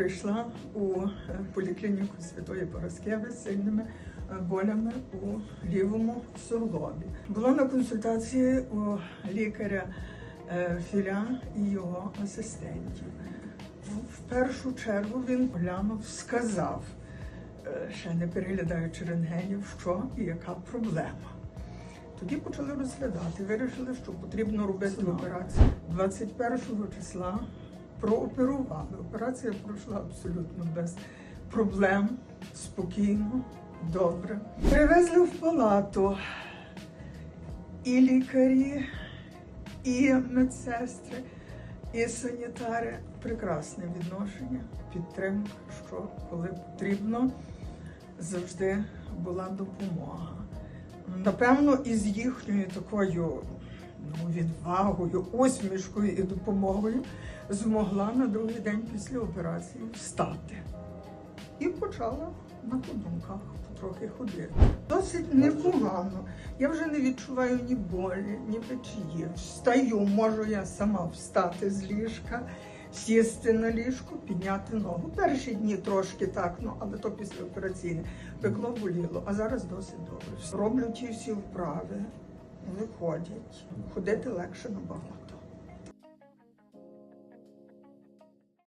прийшла у е, поліклініку Святої Пороскеви з сильними е, болями у лівому суглобі. Була на консультації у лікаря е, Філя і його асистентів. В першу чергу він глянув, сказав, ще не переглядаючи рентгенів, що і яка проблема. Тоді почали розглядати, вирішили, що потрібно робити операцію. 21 числа прооперували. Операція пройшла абсолютно без проблем, спокійно, добре. Привезли в палату і лікарі, і медсестри, і санітари. Прекрасне відношення, підтримка, що коли потрібно, завжди була допомога. Напевно, із їхньою такою ну, відвагою, усмішкою і допомогою змогла на другий день після операції встати. І почала на ходунках потрохи ходити. Досить непогано. Я вже не відчуваю ні болі, ні печії. Встаю, можу я сама встати з ліжка, сісти на ліжку, підняти ногу. Перші дні трошки так, ну але то після операційне. Пекло боліло, а зараз досить добре. Роблю ті всі вправи, виходять. Ходити легше набагато.